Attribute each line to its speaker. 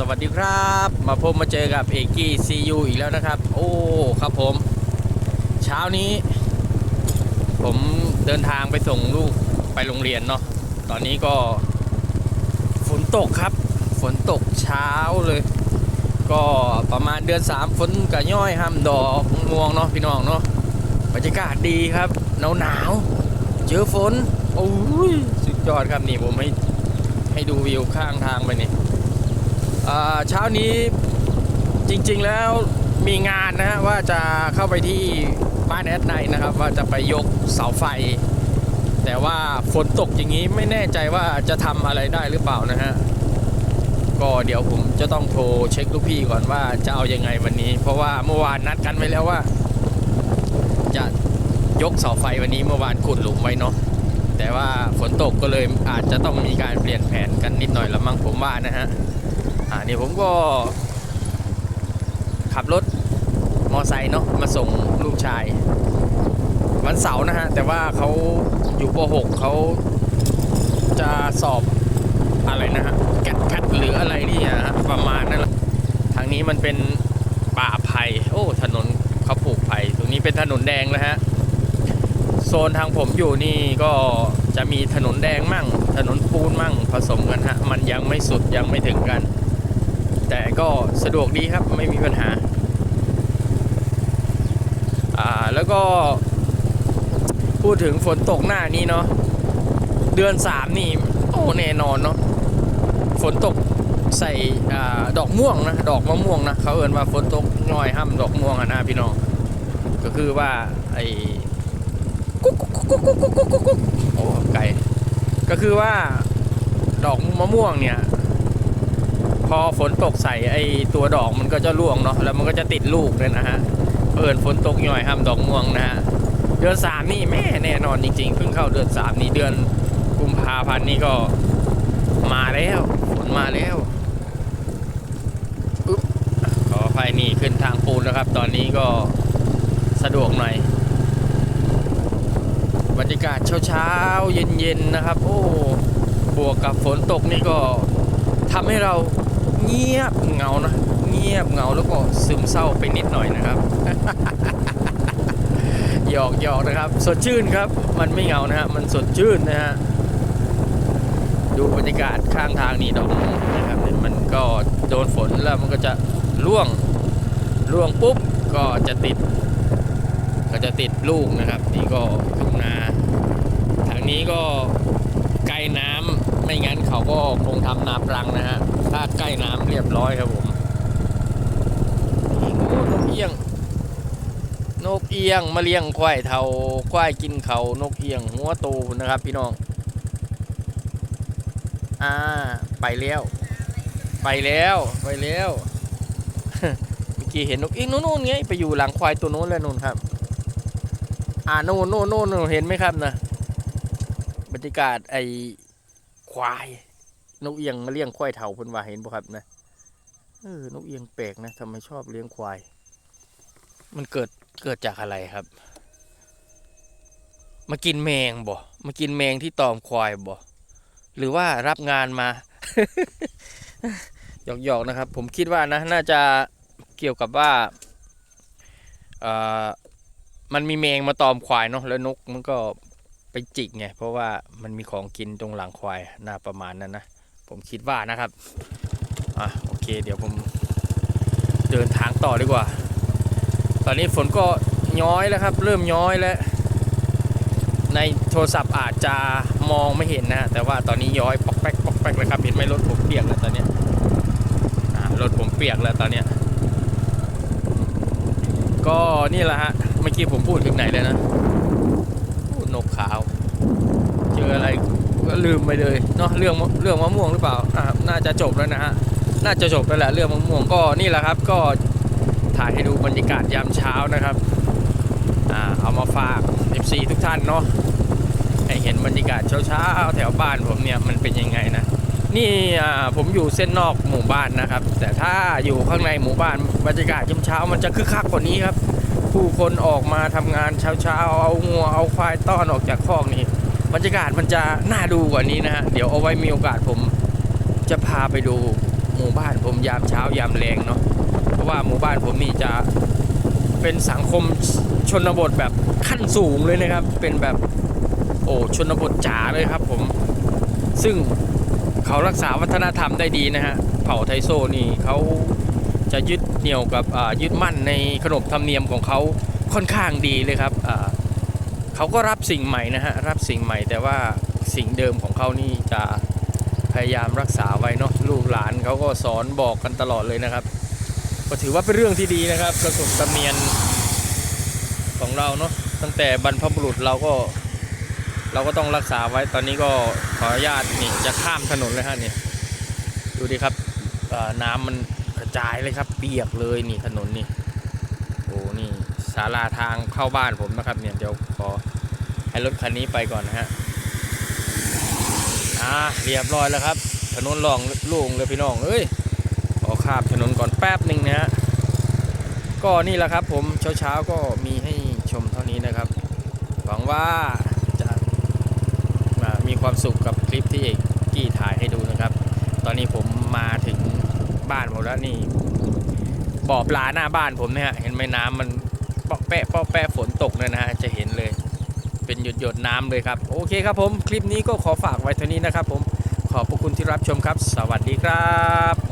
Speaker 1: สวัสดีครับ มาพบมาเจอกับเอกกี้ซียูอีกแล้วนะครับ โอ้ครับผม เช้านี้ ผมเดินทางไปส่งลูกไปโรงเรียนเนาะตอนนี้ก็ ฝนตกครับ ฝนตกเช้าเลย ก็ประมาณเดือนสามฝนกระย่อยห้ามดอกงวงเนาะพี่น้องเนาะบรรยากาศดีครับหนาวหนาวๆเจอฝนโอ้ยสุดยอดครับนี่ผมให้ให้ดูวิวข้างทางไปนี่ เช้านี้จริงๆแล้วมีงานนะฮะว่าจะเข้าไปที่บ้านแอดไนนะครับ ว่าจะไปยกเสาไฟ แต่ว่าฝนตกอย่างนี้ไม่แน่ใจว่าจะทำอะไรได้หรือเปล่านะฮะก็เดี๋ยวผมจะต้องโทรเช็คลูกพี่ก่อนว่าจะเอายังไงวันนี้ เพราะว่าเมื่อวานนัดกันไว้แล้วว่า จะยกเสาไฟวันนี้เมื่อวานขุดหลุมไว้เนาะแต่ว่าฝนตกก็เลยอาจจะต้องมีการเปลี่ยนแผนกันนิดหน่อยละมั้งผมว่านะฮะ อ่านี่ผมก็ ขับรถมอไซค์เนาะมาส่งลูกชาย วันเสาร์นะฮะ แต่ว่าเขาอยู่ป .6 เขาจะสอบอะไรนะฮะแกดแพทหรืออะไรนี่ฮะประมาณนั่นแหละทางนี้มันเป็นป่าไผ่โอ้ถนนเขาปลูกไผ่ตรงนี้เป็นถนนแดงนะฮะโซนทางผมอยู่นี่ก็จะมีถนนแดงมั่ง ถนนปูนมั่งผสมกันฮะ มันยังไม่สุดยังไม่ถึงกัน แต่ก็สะดวกดีครับไม่มีปัญหา อ่าแล้วก็พูดถึงฝนตกหน้านี้เนาะเดือนสามนี่โอ้แน่นอนเนาะฝนตกใส่อ่าดอกม่วงนะดอกมะม่วงนะเขาเอ่นว่าฝนตกน้อยห้ามดอกม่วงอะนะพี่น้องก็คือว่าไอ้กุ๊กกุ๊กกุ๊กกุ๊กกุ๊กกุ๊กกุ๊กโอ้ไกลก็คือว่าดอกมะม่วงเนี่ย พอฝนตกใส่ไอตัวดอกมันก็จะร่วงเนาะแล้วมันก็จะติดลูกเลยนะฮะเอิญฝนตกหน่อยห้ามดอกม่วงนะฮะเดือนสามนี่แม่แน่นอนจริงๆเพิ่งเข้าเดือนสามนี่เดือนกุมภาพันธ์นี่ก็มาแล้วฝนมาแล้วอุ๊บขอไฟนี่ขึ้นทางปูนแล้วครับ ตอนนี้ก็สะดวกหน่อยบรรยากาศเช้าๆเย็นๆนะครับ โอ้บวกกับฝนตกนี่ก็ทำให้เรา เงียบเงานะเงียบเงาแล้วก็ซึมเศร้าไปนิดหน่อยนะครับหยอกหยอกนะครับ สดชื่นครับ มันไม่เงานะฮะมันสดชื่นนะฮะดูบรรยากาศข้างทางนี่ดอกนะครับมันก็โดนฝนแล้วมันก็จะร่วงร่วงปุ๊บก็จะติด ก็จะติดลูกนะครับ นี่ก็ทุ่งนาทางนี้ก็ใกลน้ำไม่งั้นเขาก็คงทำนาปรังนะฮะ ถ้าใกล้น้ำเรียบร้อยครับผมนี่โอ้นกเอียง นกเอียงมาเลี้ยงควายเทาควายกินเขานกเอียง หัวโตนะครับ พี่น้อง อ่า ไปแล้ว ไปแล้วไปแล้วเมื่อกี้เห็นนกเอียงนู่นๆไงไปอยู่หลังควายตัวโน้นแล้วนู่นครับ อ่าโน่นโน่นโน่นเห็นไหมครับนะบรรยากาศไอ้ควาย นกเอียงมาเลี้ยงควายเถาเพิ่นว่าเห็นบ่ครับนะเออนกเอียงแปลกนะทำไมชอบเลี้ยงควาย มันเกิดเกิดจากอะไรครับ มากินแมงบ่มากินแมงที่ตอมควายบ่หรือว่ารับงานมาหยอกๆนะครับ ผมคิดว่านะน่าจะเกี่ยวกับว่าเอ่อมันมีแมงมาตอมควายเนาะแล้วนกมันก็ไปจิกไงเพราะว่ามันมีของกินตรงหลังควายน่าประมาณนั้นนะ ผมคิดว่านะครับอะโอเค เดี๋ยวผมเดินทางต่อดีกว่า ตอนนี้ฝนก็ย้อยแล้วครับ เริ่มย้อยแล้ว ในโทรศัพท์อาจจะมองไม่เห็นนะ แต่ว่าตอนนี้ย้อยปอกแป๊กปอกแป๊กเลยครับเห็นไหมรถผมเปียกแล้วตอนนี้รถผมเปียกแล้วตอนนี้ก็นี่แหละฮะเมื่อกี้ผมพูดถึงไหนเลยนะพูดนกขาว เจออะไร ลืมไปเลยเนาะเรื่องมะเรื่องมะม่วงหรือเปล่าอ่าน่าจะจบแล้วนะฮะน่าจะจบแล้วแหละเรื่องมะม่วงก็นี่แหละครับ ก็ถ่ายให้ดูบรรยากาศยามเช้านะครับอ่าเอามาฝาก FC ทุกท่านเนาะให้เห็นบรรยากาศเช้าๆแถวบ้านผมเนี่ยมันเป็นยังไงนะนี่อ่าผมอยู่เส้นนอกหมู่บ้านนะครับ แต่ถ้าอยู่ข้างในหมู่บ้านบรรยากาศยามเช้ามันจะคึกคักกว่านี้ครับ ผู้คนออกมาทำงานเช้าๆเอางัวเอาควายต้อนออกจากคอกนี่ บรรยากาศมันจะน่าดูกว่านี้นะฮะเดี๋ยวเอาไว้มีโอกาสผมจะพาไปดูหมู่บ้านผมยามเช้ายามแรงเนาะเพราะว่าหมู่บ้านผมนี่จะเป็นสังคมชนบทแบบขั้นสูงเลยนะครับ เป็นแบบโอ้ชนบทจ๋าเลยครับผม ซึ่งเขารักษาวัฒนธรรมได้ดีนะฮะเผ่าไทโซนี่เขาจะยึดเหนี่ยวกับอ่ายึดมั่นในขนบธรรมเนียมของเขาค่อนข้างดีเลยครับอ่า เขาก็รับสิ่งใหม่นะฮะรับสิ่งใหม่ แต่ว่าสิ่งเดิมของเขานี่จะพยายามรักษาไว้เนาะลูกหลานเขาก็สอนบอกกันตลอดเลยนะครับ ก็ถือว่าเป็นเรื่องที่ดีนะครับประสบธรรมเนียมของเราเนาะตั้งแต่บรรพบุรุษเราก็เราก็ต้องรักษาไว้ตอนนี้ก็ขออนุญาตนี่จะข้ามถนนเลยฮะนี่ดูดิครับน้ำมันกระจายเลยครับ เปียกเลยนี่ถนนนี่โอ้นี่ ศาลาทางเข้าบ้านผมนะครับ เนี่ยเดี๋ยวขอให้รถคันนี้ไปก่อนนะฮะอ่าเรียบร้อยแล้วครับ ถนนรองล่งเลยพี่น้องเอ้ยขอข้ามถนนก่อนแป๊บหนึ่งนะฮะก็นี่แหละครับ ผมเช้าๆก็มีให้ชมเท่านี้นะครับ หวังว่าจะอ่ามีความสุขกับคลิปที่เอกกี้ถ่ายให้ดูนะครับ ตอนนี้ผมมาถึงบ้านผมแล้วนี่บ่อปลาหน้าบ้านผมเนี่ยฮะเห็นไหมน้ำมัน แปะเปาแปะฝนตกเนี่ยนะฮะจะเห็นเลย เป็นหยดหยดน้ำเลยครับ โอเคครับผม คลิปนี้ก็ขอฝากไว้เท่านี้นะครับผมขอบพระคุณที่รับชมครับ สวัสดีครับ